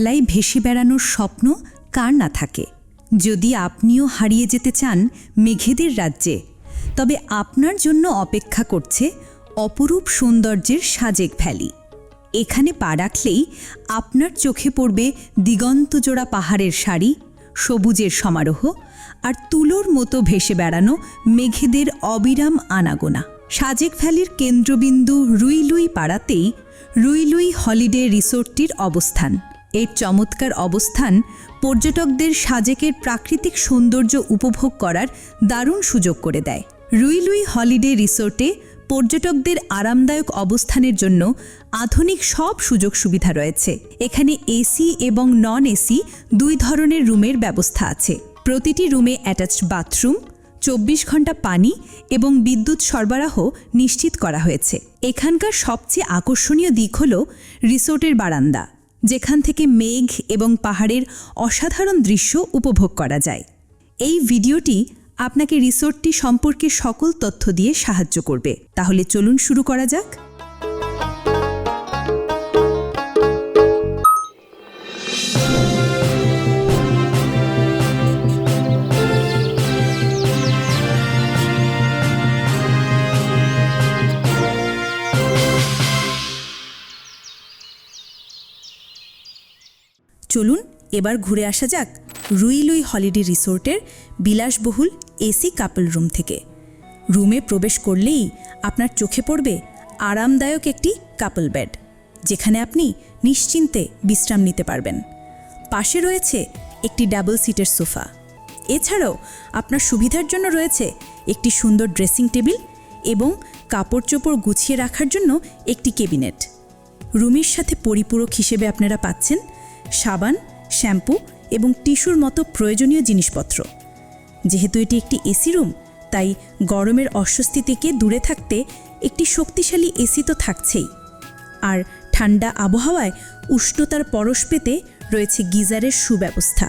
ভেলায় ভেসে বেড়ানোর স্বপ্ন কার না থাকে? যদি আপনিও হারিয়ে যেতে চান মেঘেদের রাজ্যে, তবে আপনার জন্য অপেক্ষা করছে অপরূপ সৌন্দর্যের সাজেক ভ্যালি। এখানে পা রাখলেই আপনার চোখে পড়বে দিগন্তজোড়া পাহাড়ের সারি সবুজের সমারোহ আর তুলোর মতো ভেসে বেড়ানো মেঘেদের অবিরাম আনাগোনা। সাজেক ভ্যালির কেন্দ্রবিন্দু রুইলুই পাড়াতেই রুইলুই হলিডে রিসোর্টটির অবস্থান। এর চমৎকার অবস্থান পর্যটকদের সাজেকের প্রাকৃতিক সৌন্দর্য উপভোগ করার দারুণ সুযোগ করে দেয়। রুইলুই হলিডে রিসোর্টে পর্যটকদের আরামদায়ক অবস্থানের জন্য আধুনিক সব সুযোগ সুবিধা রয়েছে। এখানে এসি এবং নন এসি দুই ধরনের রুমের ব্যবস্থা আছে। প্রতিটি রুমে অ্যাটাচড বাথরুম, চব্বিশ ঘণ্টা পানি এবং বিদ্যুৎ সরবরাহ নিশ্চিত করা হয়েছে। এখানকার সবচেয়ে আকর্ষণীয় দিক হল রিসোর্টের বারান্দা। যেখান থেকে মেঘ এবং পাহাড়ের অসাধারণ দৃশ্য উপভোগ করা যায়। এই ভিডিওটি আপনাকে রিসোর্টটি সম্পর্কে সকল তথ্য দিয়ে সাহায্য করবে। তাহলে চলুন শুরু করা যাক। চলুন এবার ঘুরে আসা যাক রুইলুই হলিডে রিসোর্টের বিলাসবহুল এসি কাপল রুম থেকে। রুমে প্রবেশ করলেই আপনার চোখে পড়বে আরামদায়ক একটি কাপল বেড, যেখানে আপনি নিশ্চিন্তে বিশ্রাম নিতে পারবেন। পাশে রয়েছে একটি ডাবল সিটের সোফা। এছাড়াও আপনার সুবিধার জন্য রয়েছে একটি সুন্দর ড্রেসিং টেবিল এবং কাপড় চোপড় গুছিয়ে রাখার জন্য একটি কেবিনেট রুমের সাথে পরিপূরক হিসেবে আপনারা পাচ্ছেন সাবান, শ্যাম্পু এবং টিস্যুর মতো প্রয়োজনীয় জিনিসপত্র। যেহেতু এটি একটি এসি রুম, তাই গরমের অস্বস্তি থেকে দূরে থাকতে একটি শক্তিশালী এসি তো থাকছেই। আর ঠান্ডা আবহাওয়ায় উষ্ণতার পরশ পেতে রয়েছে গিজারের সুব্যবস্থা।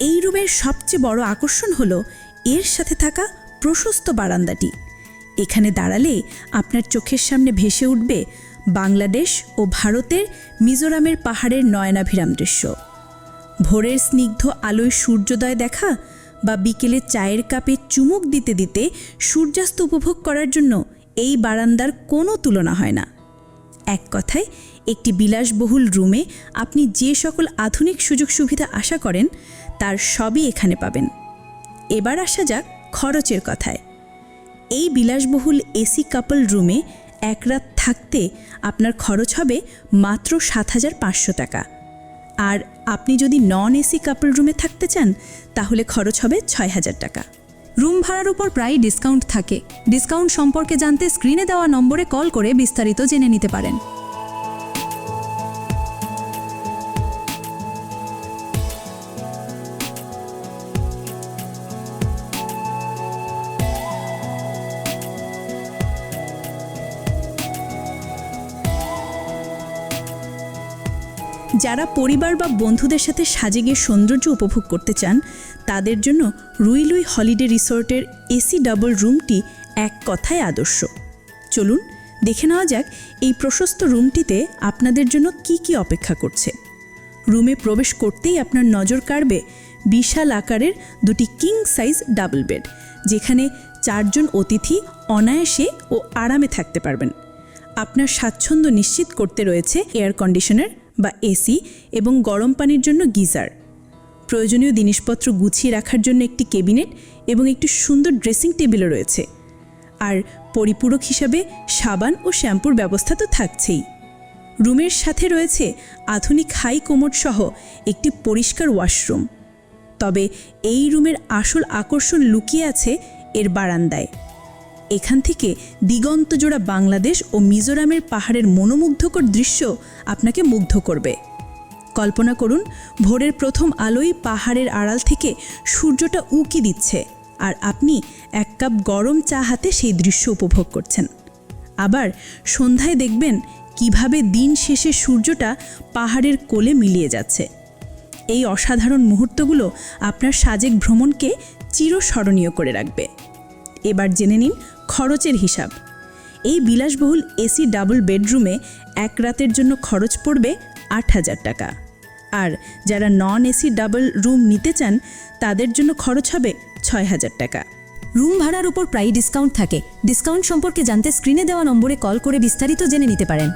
এই রুমের সবচেয়ে বড় আকর্ষণ হল এর সাথে থাকা প্রশস্ত বারান্দাটি। এখানে দাঁড়ালে আপনার চোখের সামনে ভেসে উঠবে বাংলাদেশ ও ভারতের মিজোরামের পাহাড়ের নয়নাভিরাম দৃশ্য। ভোরের স্নিগ্ধ আলোয় সূর্যোদয় দেখা বা বিকেলে চায়ের কাপে চুমুক দিতে দিতে সূর্যাস্ত উপভোগ করার জন্য এই বারান্দার কোনো তুলনা হয় না। এক কথায়, একটি বিলাসবহুল রুমে আপনি যে সকল আধুনিক সুযোগ সুবিধা আশা করেন, তার সবই এখানে পাবেন। এবার আসা যাক খরচের কথায়। এই বিলাসবহুল এসি কাপল রুমে এক রাত থাকতে আপনার খরচ হবে মাত্র সাত হাজার পাঁচশো টাকা। আর আপনি যদি নন এসি কাপল রুমে থাকতে চান, তাহলে খরচ হবে ছয় হাজার টাকা। রুম ভাড়ার উপর প্রায় ডিসকাউন্ট থাকে। ডিসকাউন্ট সম্পর্কে জানতে স্ক্রিনে দেওয়া নম্বরে কল করে বিস্তারিত জেনে নিতে পারেন। যারা পরিবার বা বন্ধুদের সাথে সাজে গিয়ে সৌন্দর্য উপভোগ করতে চান, তাদের জন্য রুইলুই হলিডে রিসোর্টের এসি ডাবল রুমটি এক কথায় আদর্শ। চলুন, দেখে নেওয়া যাক এই প্রশস্ত রুমটিতে আপনাদের জন্য কি কি অপেক্ষা করছে। রুমে প্রবেশ করতেই আপনার নজর কাড়বে বিশাল আকারের দুটি কিং সাইজ ডাবল বেড, যেখানে চারজন অতিথি অনায়াসে ও আরামে থাকতে পারবেন। আপনার স্বাচ্ছন্দ্য নিশ্চিত করতে রয়েছে এয়ার কন্ডিশনার বা এসি এবং গরম পানির জন্য গিজার। প্রয়োজনীয় জিনিসপত্র গুছিয়ে রাখার জন্য একটি কেবিনেট এবং একটি সুন্দর ড্রেসিং টেবিলও রয়েছে। আর পরিপূরক হিসাবে সাবান ও শ্যাম্পুর ব্যবস্থা তো থাকছেই। রুমের সাথে রয়েছে আধুনিক হাই কোমোড সহ একটি পরিষ্কার ওয়াশরুম। তবে এই রুমের আসল আকর্ষণ লুকিয়ে আছে এর বারান্দায়। এখান থেকে দিগন্তজোড়া বাংলাদেশ ও মিজোরামের পাহাড়ের মনোমুগ্ধকর দৃশ্য আপনাকে মুগ্ধ করবে। কল্পনা করুন, ভোরের প্রথম আলোই পাহাড়ের আড়াল থেকে সূর্যটা উকি দিচ্ছে আর আপনি এক কাপ গরম চা হাতে সেই দৃশ্য উপভোগ করছেন। আবার সন্ধ্যায় দেখবেন কীভাবে দিন শেষে সূর্যটা পাহাড়ের কোলে মিলিয়ে যাচ্ছে। এই অসাধারণ মুহূর্তগুলো আপনার সাজেক ভ্রমণকে চিরস্মরণীয় করে রাখবে। এবার জেনে নিন খরচের হিসাব। এই বিলাসবহুল এসি ডাবল বেডরুমে এক রাতের জন্য খরচ পড়বে আট হাজার টাকা। আর যারা নন এসি ডাবল রুম নিতে চান, তাদের জন্য খরচ হবে ছয় হাজার টাকা। রুম ভাড়ার উপর প্রায় ডিসকাউন্ট থাকে। ডিসকাউন্ট সম্পর্কে জানতে স্ক্রিনে দেওয়া নম্বরে কল করে বিস্তারিত জেনে নিতে পারেন।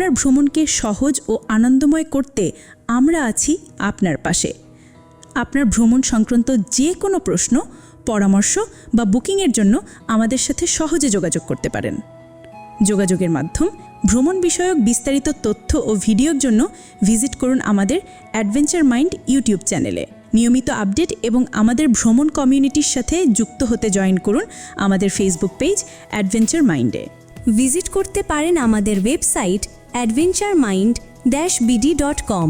আপনার ভ্রমণকে সহজ ও আনন্দময় করতে আমরা আছি আপনার পাশে। আপনার ভ্রমণ সংক্রান্ত যে কোনো প্রশ্ন, পরামর্শ বা বুকিংয়ের জন্য আমাদের সাথে সহজে যোগাযোগ করতে পারেন। যোগাযোগের মাধ্যম, ভ্রমণ বিষয়ক বিস্তারিত তথ্য ও ভিডিওর জন্য ভিজিট করুন আমাদের অ্যাডভেঞ্চার মাইন্ড ইউটিউব চ্যানেলে। নিয়মিত আপডেট এবং আমাদের ভ্রমণ কমিউনিটির সাথে যুক্ত হতে জয়েন করুন আমাদের ফেসবুক পেজ অ্যাডভেঞ্চার মাইন্ডে। ভিজিট করতে পারেন আমাদের website adventure mind dash BD dot com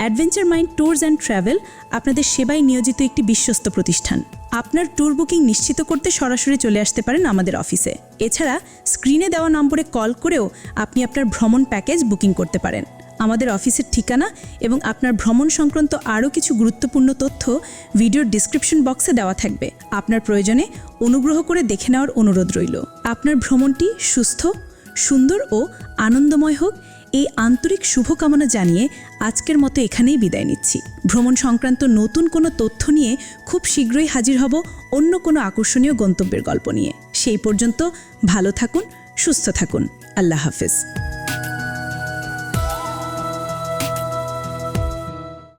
adventure mind tours and travel আপনাদের সেবায় নিয়োজিত একটি বিশ্বস্ত প্রতিষ্ঠান। আপনার ট্যুর বুকিং নিশ্চিত করতে সরাসরি চলে আসতে পারেন আমাদের অফিসে। এছাড়া স্ক্রিনে দেওয়া নম্বরে কল করেও আপনি আপনার ভ্রমণ প্যাকেজ বুকিং করতে পারেন। আমাদের অফিসের ঠিকানা এবং আপনার ভ্রমণ সংক্রান্ত আরও কিছু গুরুত্বপূর্ণ তথ্য ভিডিওর ডিসক্রিপশন বক্সে দেওয়া থাকবে। আপনার প্রয়োজনে অনুগ্রহ করে দেখে নেওয়ার অনুরোধ রইল। আপনার ভ্রমণটি সুস্থ সুন্দর ও আনন্দময় হোক, এই আন্তরিক শুভকামনা জানিয়ে আজকের মতো এখানেই বিদায় নিচ্ছি। ভ্রমণ সংক্রান্ত নতুন কোনো তথ্য নিয়ে খুব শীঘ্রই হাজির হব অন্য কোনো আকর্ষণীয় গন্তব্যের গল্প নিয়ে। সেই পর্যন্ত ভালো থাকুন, সুস্থ থাকুন। আল্লাহ হাফেজ।